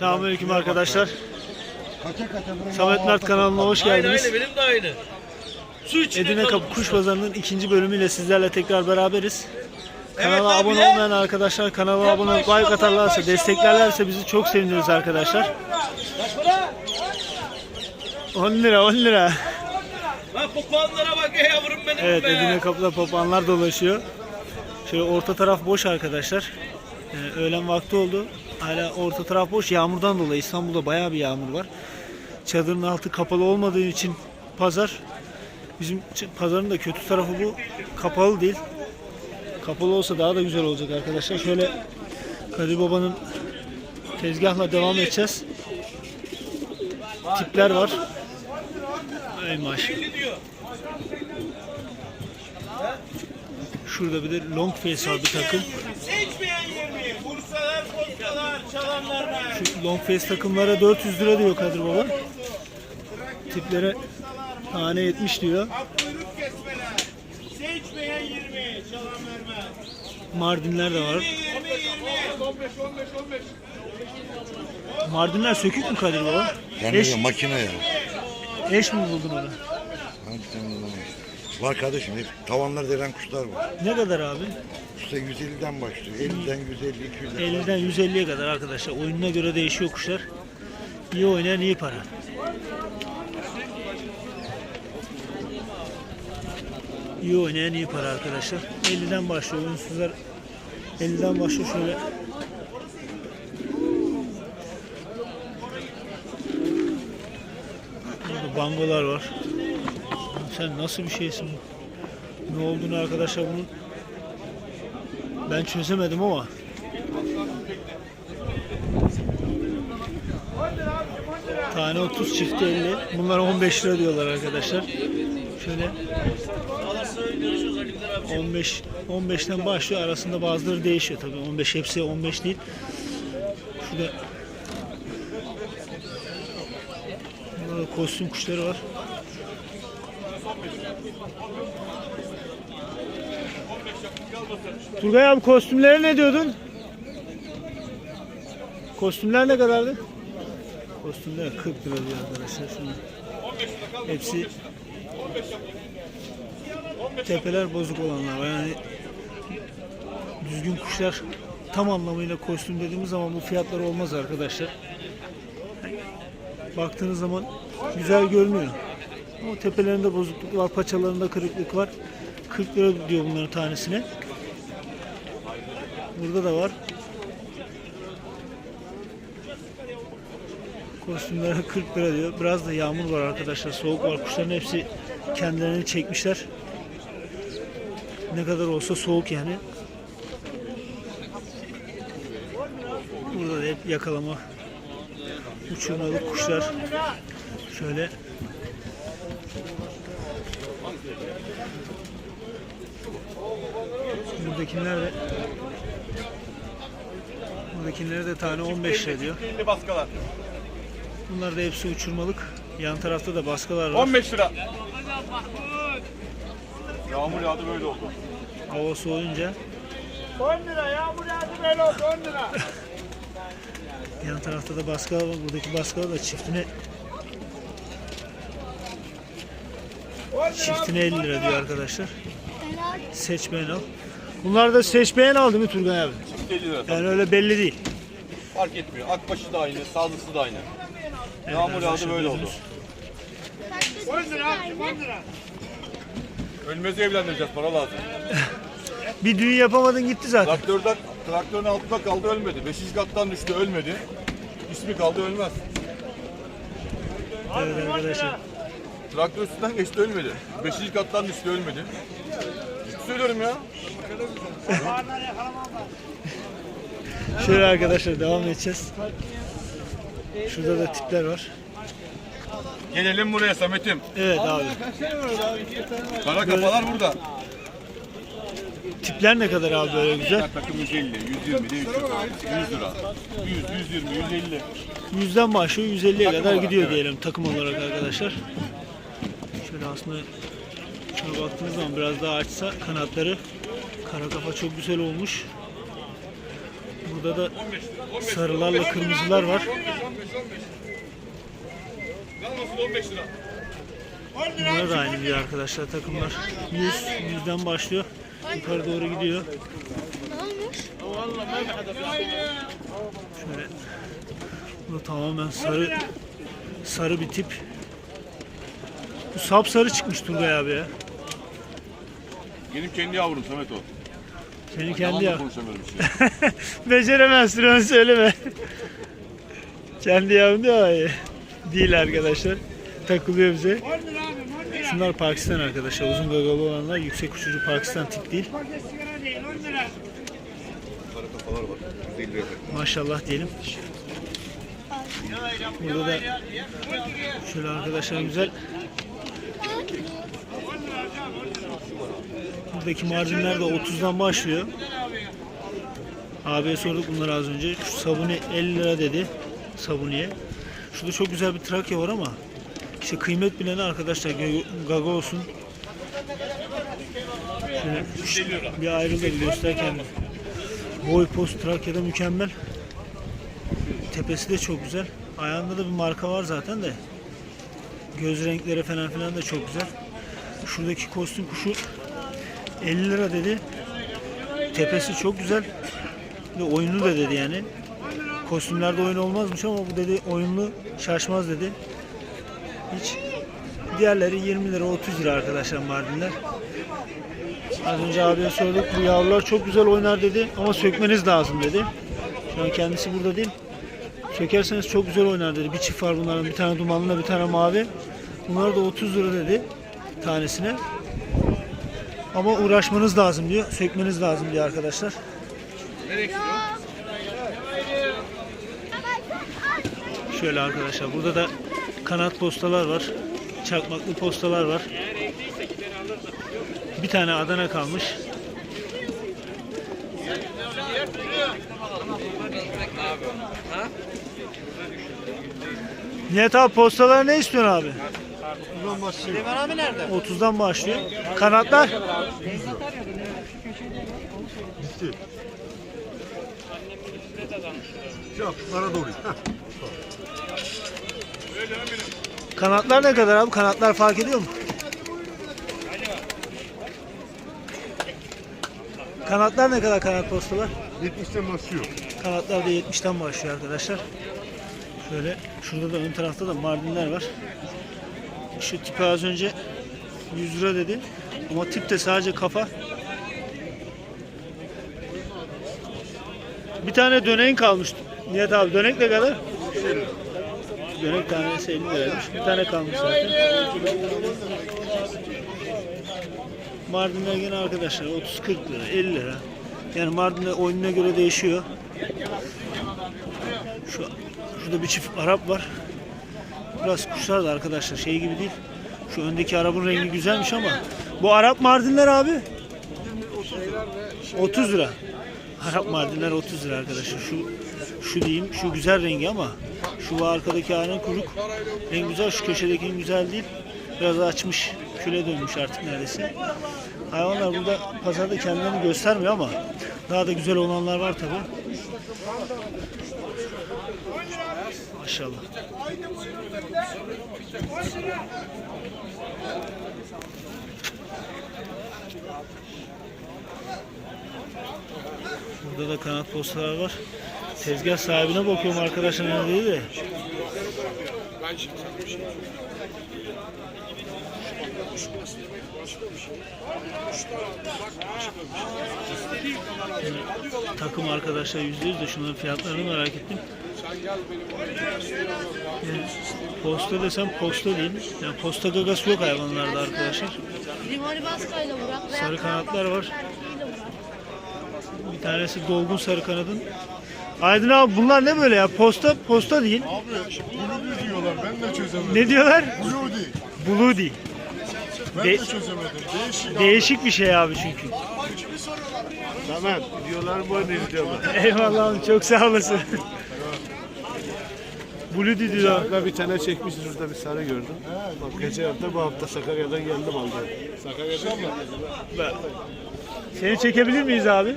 Selamünaleyküm arkadaşlar. Kaça Samet Mert kanalına hoş Aynı geldiniz. aynı benim de aynı. Su Edirne kalın Kapı Kuş Pazarı'nın ikinci bölümüyle sizlerle tekrar beraberiz. Kanala Evet abone ya. olmayan arkadaşlar kanala abone olup like atarlarsa, desteklerlerse bizi çok seviniriz arkadaşlar. 10 lira 10 lira. Lan bu puanlara bak ya yavrum benim Evet be. Edirne Kapı'da papağanlar dolaşıyor. Şöyle orta taraf boş arkadaşlar. Ee, öğlen vakti oldu. Hala orta taraf boş. Yağmurdan dolayı İstanbul'da bayağı bir yağmur var. Çadırın altı kapalı olmadığı için pazar bizim pazarın da kötü tarafı bu. Kapalı değil. Kapalı olsa daha da güzel olacak arkadaşlar. Şöyle Kadir Baba'nın tezgahla devam edeceğiz. Tipler var. Ey maşallah. Şurada bir de long face var bir takım. Şu long face takımlara 400 lira diyor Kadir Baba. Tiplere tane 70 diyor. Kuyruk kesmeler. Seçmeyen 20. Çalan vermez. Mardinler de var. 20, 20. 15, 15, 15. Mardinler sökük mü Kadir Baba? Yani Eş, makine ya. eş mi buldun onu? Hangi tane? Var kardeşim hep tavanlar delen kuşlar var. Ne kadar abi? İşte 150'den başlıyor. 50'den 150, 200'den. 50'den 150'ye kadar arkadaşlar. Oyununa göre değişiyor kuşlar. İyi oynayan iyi para. İyi oynayan iyi para arkadaşlar. 50'den başlıyor. Oyunsuzlar 50'den başlıyor şöyle. Bangolar var. Sen nasıl bir şeysin? Ne olduğunu arkadaşlar bunun ben çözemedim ama. Tane 30 çifti 50. Bunlar 15 lira diyorlar arkadaşlar. Şöyle 15 15'ten başlıyor. Arasında bazıları değişiyor tabii. 15 hepsi 15 değil. Şurada Burada kostüm kuşları var. Turgay abi kostümlere ne diyordun? Kostümler ne kadardı? Kostümler 40 lira diyor arkadaşlar şimdi. Hepsi tepeler bozuk olanlar. Yani düzgün kuşlar tam anlamıyla kostüm dediğimiz zaman bu fiyatlar olmaz arkadaşlar. Baktığınız zaman güzel görünüyor. Ama tepelerinde bozukluk var, paçalarında kırıklık var. 40 lira diyor bunların tanesine. Burada da var. Kostümlere 40 lira diyor. Biraz da yağmur var arkadaşlar. Soğuk var. Kuşların hepsi kendilerini çekmişler. Ne kadar olsa soğuk yani. Burada da hep yakalama uçurmalık kuşlar. Şöyle Buradakiler de Buradakileri de tane 15 lira diyor. 50 baskalar. Bunlar da hepsi uçurmalık. Yan tarafta da baskalar var. 15 lira. Yağmur yağdı böyle oldu. Hava soğuyunca 10 lira yağmur yağdı böyle oldu 10 lira. yan tarafta da baskalar var. Buradaki baskalar da çiftine çiftine 50 lira diyor arkadaşlar. Seç beğen al. Bunlar da seç beğen al değil mi Turgay abi? 50 lira. Yani öyle belli değil. Fark etmiyor. Akbaşı da aynı, sazlısı da aynı. Evet, Yağmur yağdı böyle oldu. gördünüz. 10 lira, 10 lira. Ölmez'i evlendireceğiz, para lazım. Bir düğün yapamadın gitti zaten. Traktörden, traktörün altında kaldı ölmedi. Beşinci kattan düştü ölmedi. İsmi kaldı ölmez. Evet arkadaşlar. Traktör üstünden geçti ölmedi. Beşinci kattan düştü ölmedi. Ciddi söylüyorum ya. Şöyle arkadaşlar devam edeceğiz. Şurada da tipler var. Gelelim buraya Samet'im. Evet abi. Kara kafalar burada. Tipler ne kadar abi böyle güzel? Her takım 150, 120 değişiyor. 100 lira. 100, 120, 150. 100'den başlıyor 150'ye kadar gidiyor diyelim takım olarak arkadaşlar. Şöyle aslında şuna baktığınız zaman biraz daha açsa kanatları kara kafa çok güzel olmuş. Burada da sarılarla kırmızılar var. Bunlar da aynı bir arkadaşlar takımlar. 100, 100'den başlıyor. Yukarı doğru gidiyor. Şöyle. Bu tamamen sarı sarı bir tip. Bu sapsarı çıkmış Turgay abi ya. Benim kendi yavrum Samet o. Yalan kendi da ya. konuşamıyorum işte. Beceremezsin onu söyleme. kendi yavrum diyor değil arkadaşlar. Takılıyor bize. Şunlar Pakistan arkadaşlar. Uzun gagalı olanlar yüksek uçucu Pakistan tip değil. Sigara değil 10 lira. Sarı kafalar var. 150 lira. Maşallah diyelim. Burada da şöyle arkadaşlar güzel. Buradaki marjinler de 30'dan başlıyor. Abiye sorduk bunları az önce. Şu sabuni 50 lira dedi. Sabuniye. Şurada çok güzel bir Trakya var ama işte kıymet bileni arkadaşlar Gaga olsun. Şöyle bir ayrıldı bir göster kendini. Boy post Trakya'da mükemmel. Tepesi de çok güzel. Ayağında da bir marka var zaten de. Göz renkleri falan filan da çok güzel. Şuradaki kostüm kuşu 50 lira dedi. Tepesi çok güzel. Ve oyunlu da dedi yani. Kostümlerde oyun olmazmış ama bu dedi oyunlu şaşmaz dedi. Hiç. Diğerleri 20 lira 30 lira arkadaşlar Mardinler. Az önce abiye sorduk. Bu yavrular çok güzel oynar dedi ama sökmeniz lazım dedi. Şu an kendisi burada değil. Sökerseniz çok güzel oynar dedi. Bir çift var bunların. Bir tane dumanlı bir tane mavi. Bunlar da 30 lira dedi tanesine. Ama uğraşmanız lazım diyor. Sökmeniz lazım diyor arkadaşlar. Şöyle arkadaşlar burada da kanat postalar var. Çakmaklı postalar var. Bir tane Adana kalmış. Nihat abi postalar ne istiyorsun abi? 30'dan başlıyor. Kanatlar? Yok, bana doğru. Kanatlar ne kadar abi? Kanatlar fark ediyor mu? Kanatlar ne kadar kanat postalar? 70'ten başlıyor. Kanatlar da 70'ten başlıyor arkadaşlar. Şöyle şurada da ön tarafta da Mardinler var. Şu tipi az önce 100 lira dedi. Ama tip de sadece kafa. Bir tane döneğin kalmış. Nihat abi dönek ne kadar? Dönek tanesi 50 liraymış. Bir tane kalmış zaten. Mardinler yine arkadaşlar 30-40 lira, 50 lira. Yani Mardin'de oyununa göre değişiyor. Şu şurada bir çift Arap var. Biraz kuşlar da arkadaşlar şey gibi değil. Şu öndeki Arap'ın rengi güzelmiş ama bu Arap Mardinler abi 30 lira. Arap Mardinler 30 lira arkadaşlar. Şu şu diyeyim şu güzel rengi ama şu arkadaki aynen kuruk. En güzel şu köşedeki güzel değil. Biraz açmış. Küle dönmüş artık neredeyse. Hayvanlar burada pazarda kendilerini göstermiyor ama daha da güzel olanlar var tabi. Maşallah. Burada da kanat postalar var. Tezgah sahibine bakıyorum arkadaşlar ne dedi de. Takım arkadaşlar yüzde yüz de şunların fiyatlarını merak ettim. Yani posta desem posta değil. Yani posta gagası yok hayvanlarda arkadaşlar. Sarı kanatlar var. Bir tanesi dolgun sarı kanadın. Aydın abi bunlar ne böyle ya? Posta posta değil. Abi Blue diyorlar ben de çözemedim. Ne diyorlar? Blue değil. Blue değil. Ben De- de çözemedim. Değişik. Değişik bir şey abi çünkü. Tamam diyorlar bu ne diyorlar. Eyvallah abi çok sağ olasın. Blue değil diyor. Ben bir tane çekmiş şurada bir sarı gördüm. Bak geçen hafta bu hafta Sakarya'dan geldim aldım. Sakarya'dan mı? Seni çekebilir miyiz abi?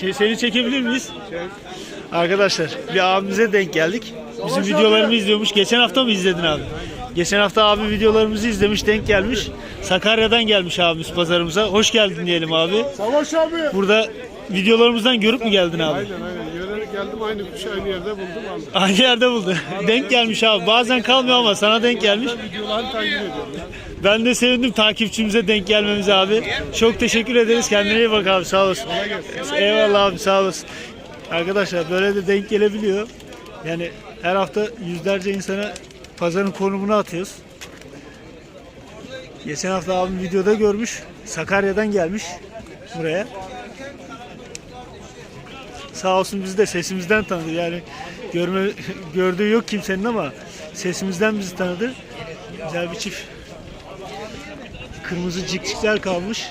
Şey, seni çekebilir miyiz? Arkadaşlar bir abimize denk geldik. Bizim videolarımı izliyormuş. Geçen hafta mı izledin abi? Geçen hafta abi videolarımızı izlemiş, denk gelmiş. Sakarya'dan gelmiş abimiz pazarımıza. Hoş geldin diyelim abi. Savaş abi. Burada videolarımızdan görüp mü geldin abi? Aynen aynen. Geldim aynı kuşu aynı yerde buldum aldım. Aynı yerde buldu. denk gelmiş abi. Bazen kalmıyor ama sana denk gelmiş. Videolarını takip ediyorum. Ben de sevindim takipçimize denk gelmemize abi. Çok teşekkür ederiz. Kendine iyi bak abi. Sağ olasın. Eyvallah abi sağ olasın. Arkadaşlar böyle de denk gelebiliyor. Yani her hafta yüzlerce insana pazarın konumunu atıyoruz. Geçen hafta abim videoda görmüş. Sakarya'dan gelmiş buraya. Sağ olsun bizi de sesimizden tanıdı. Yani görme gördüğü yok kimsenin ama sesimizden bizi tanıdı. Güzel bir çift Kırmızı cikcikler kalmış.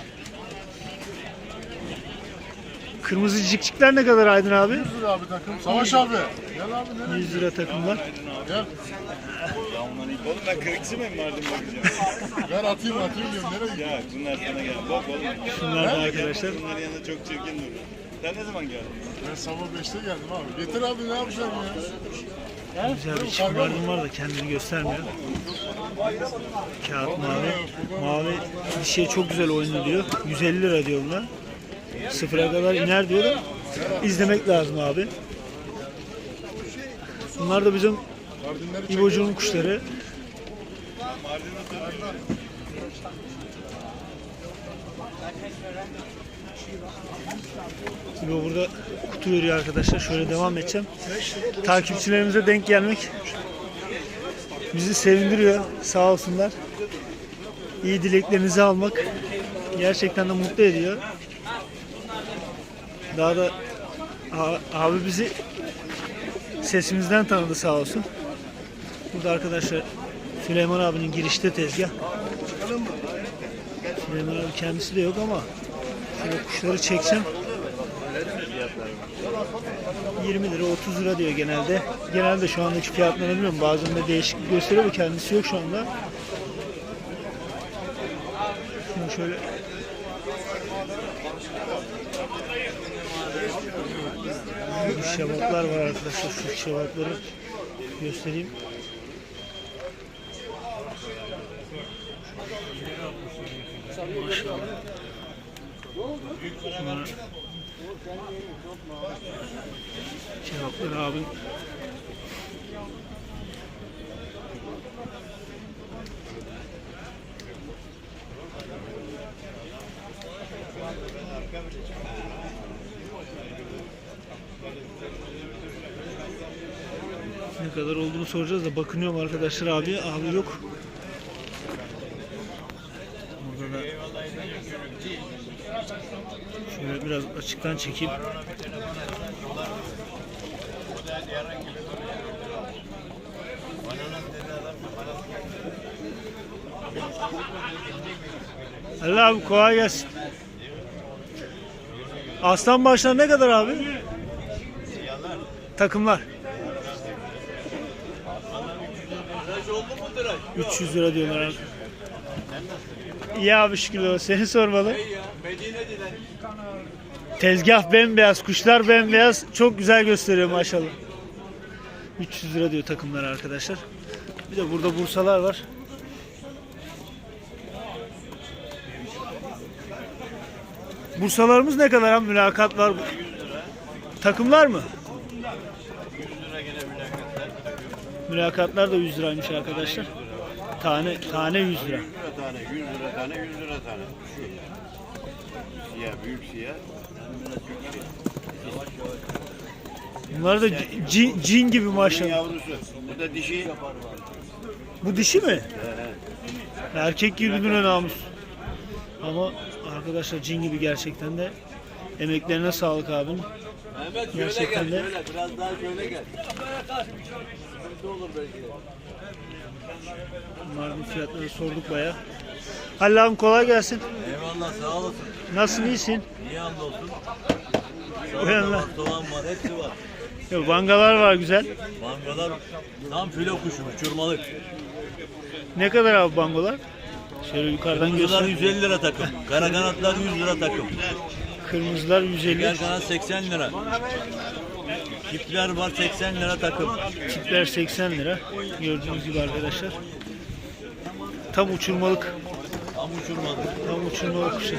Kırmızı cikcikler ne kadar Aydın abi? 100 lira abi takım. Savaş abi. Gel abi ne? 100 lira takımlar. Gel. Oğlum ben kırıksı mı vardım bakacağım. Ver atayım atayım diyorum. Nereye ya bunlar sana geldi. Bak oğlum. Şunlar da arkadaşlar. Bunların yanında çok çirkin duruyor. Sen ne zaman geldin? Ben sabah 5'te geldim abi. Getir abi ne yapacağım ya? Güzel bir çift mardin var da kendini göstermiyor. Kağıt mavi. Mavi dişiye çok güzel oynuyor. 150 lira diyor bunlar. Sıfıra kadar iner diyor da izlemek lazım abi. Bunlar da bizim İbocu'nun kuşları. İbo burada kutu veriyor arkadaşlar. Şöyle devam edeceğim. Takipçilerimize denk gelmek bizi sevindiriyor. Sağ olsunlar. İyi dileklerinizi almak gerçekten de mutlu ediyor. Daha da abi bizi sesimizden tanıdı sağ olsun. Burada arkadaşlar Süleyman abinin girişte tezgah. Süleyman abi kendisi de yok ama şöyle kuşları çeksem 20 lira 30 lira diyor genelde. Genelde şu andaki fiyatlarını bilmiyorum. Bazen de değişiklik gösteriyor kendisi yok şu anda. Şimdi şöyle Şu şevaplar var arkadaşlar. Şu şevapları göstereyim. Şunlar Şevaplar abim. Ne kadar olduğunu soracağız da bakınıyorum arkadaşlar abi. Abi yok. Burada da şöyle biraz açıktan çekeyim. Allah abi kolay gelsin. Aslan başlar ne kadar abi? Takımlar. 300 lira diyorlar abi. İyi abi şükür olsun. Seni sormalı. Tezgah bembeyaz, kuşlar bembeyaz. Çok güzel gösteriyor maşallah. 300 lira diyor takımlar arkadaşlar. Bir de burada bursalar var. Bursalarımız ne kadar ha? Mülakat var. Takımlar mı? Mülakatlar da 100 liraymış arkadaşlar. Tane tane 100 lira. tane, 100 lira tane, 100 lira tane. Siyah, büyük siyah. Bunlar da cin, cin gibi maşallah. yavrusu. Bu da dişi. Bu dişi mi? Erkek gibi ne namus. Ama arkadaşlar cin gibi gerçekten de emeklerine sağlık abinin. Gerçekten de Biraz daha şöyle gel. bunların fiyatları sorduk baya. Halil abim kolay gelsin. Eyvallah sağ olasın. Nasılsın iyisin? Niye hamdolsun? Uyanlar. Soğan var, hepsi var. Yok, Bangalar var güzel. Mangalar tam filo kuşu, uçurmalık. Ne kadar abi bangolar? Şöyle yukarıdan Kırmızılar göster. 150 lira takım. Kara kanatlar 100 lira takım. Kırmızılar 150. Diğer kanat 80 lira. Tipler var 80 lira takım. Tipler 80 lira. Gördüğünüz gibi arkadaşlar. Tam uçurmalık. Bir şey.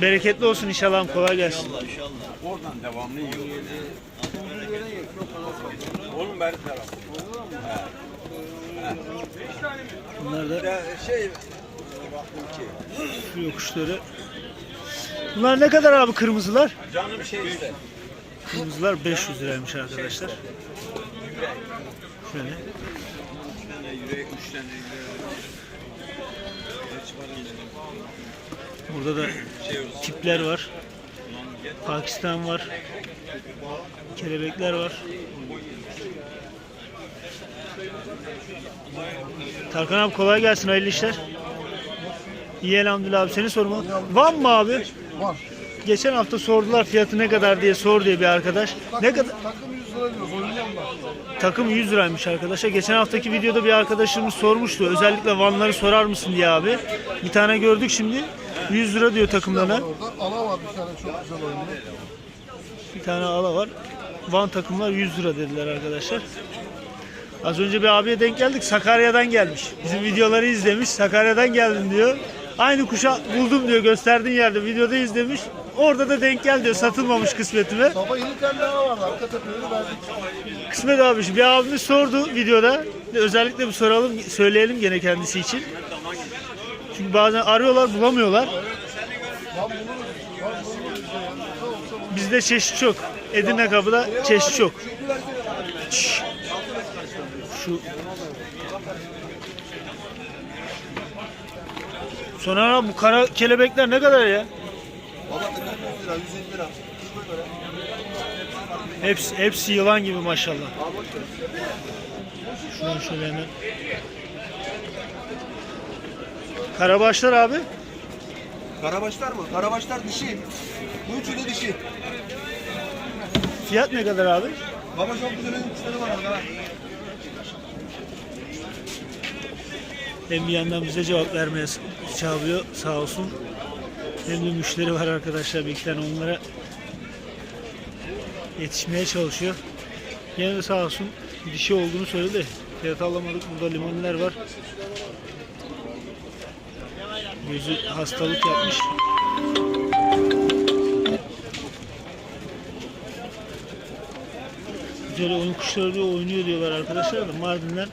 Bereketli olsun inşallah. Kolay gelsin. Oradan devamlı yiyor. Bunlar da şu yokuşları. Bunlar ne kadar abi kırmızılar? Canım şey işte. Kırmızılar 500 liraymış arkadaşlar. Şöyle. Yürek üç tane Burada da tipler var. Pakistan var. Kelebekler var. Tarkan abi kolay gelsin hayırlı işler. İyi elhamdülillah abi seni sorma. Var mı abi? Var. Geçen hafta sordular fiyatı ne kadar diye sor diye bir arkadaş. Ne kadar? Takım 100 lira diyoruz. Oynayalım da. Takım 100 liraymış arkadaşlar. Geçen haftaki videoda bir arkadaşımız sormuştu. Özellikle Vanları sorar mısın diye abi. Bir tane gördük şimdi. 100 lira diyor takımlarına. Ala var bir tane çok güzel oynuyor. Bir tane ala var. Van takımlar 100 lira dediler arkadaşlar. Az önce bir abiye denk geldik. Sakarya'dan gelmiş. Bizim videoları izlemiş. Sakarya'dan geldim diyor. Aynı kuşa buldum diyor. Gösterdiğin yerde videoda izlemiş. Orada da denk gel diyor. Satılmamış kısmetime. Sabah tane daha vardı. Arka tepeleri verdik. Kısmet abi bir abimiz sordu videoda. Özellikle bir soralım, söyleyelim gene kendisi için. Çünkü bazen arıyorlar, bulamıyorlar. Bizde çeşit çok. Edirne kapıda çeşit çok. Şu Soner abi bu kara kelebekler ne kadar ya? Hepsi, hepsi yılan gibi maşallah. Şunu şöyle hemen. Karabaşlar abi. Karabaşlar mı? Karabaşlar dişi. Bu üçü de dişi. Fiyat ne kadar abi? Baba çok güzel kuşları var orada. Hem bir yandan bize cevap vermeye çağırıyor sağ olsun. De müşteri var arkadaşlar bir iki tane onlara yetişmeye çalışıyor. Yine de sağ olsun dişi olduğunu söyledi. Fiyat alamadık. Burada limonlar var. Gözü hastalık yapmış. Güzel oyun kuşları diyor, oynuyor diyorlar arkadaşlar da Mardinler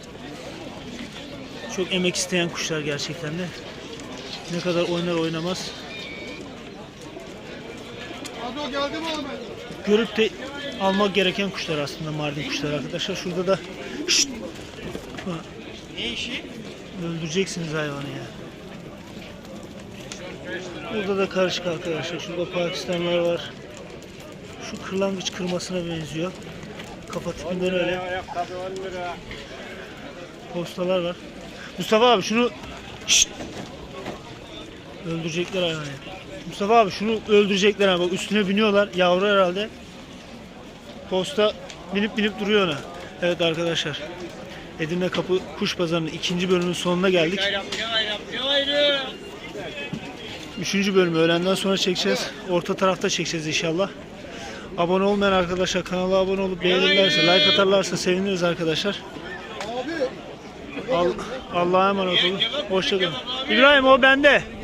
çok emek isteyen kuşlar gerçekten de. Ne kadar oynar oynamaz. Hadi o geldi mi oğlum? Görüp de almak gereken kuşlar aslında Mardin kuşları arkadaşlar. Şurada da Şşt! Ha. Öldüreceksiniz hayvanı ya. Burada da karışık arkadaşlar. Şurada Pakistanlar var. Şu kırlangıç kırmasına benziyor. Kafa tipinden öyle. Ayakkabı 10 lira. Postalar var. Mustafa abi şunu Şşt! Öldürecekler hayvanı. Mustafa abi şunu öldürecekler. Bak üstüne biniyorlar. Yavru herhalde. Posta binip binip duruyor ona. Evet arkadaşlar. Edirne Kapı Kuş Pazarı'nın ikinci bölümünün sonuna geldik. Üçüncü bölümü öğlenden sonra çekeceğiz. Orta tarafta çekeceğiz inşallah. Abone olmayan arkadaşlar kanala abone olup beğenirlerse, like atarlarsa seviniriz arkadaşlar. Abi. Al- Allah'a emanet olun. Hoşçakalın. İbrahim o bende.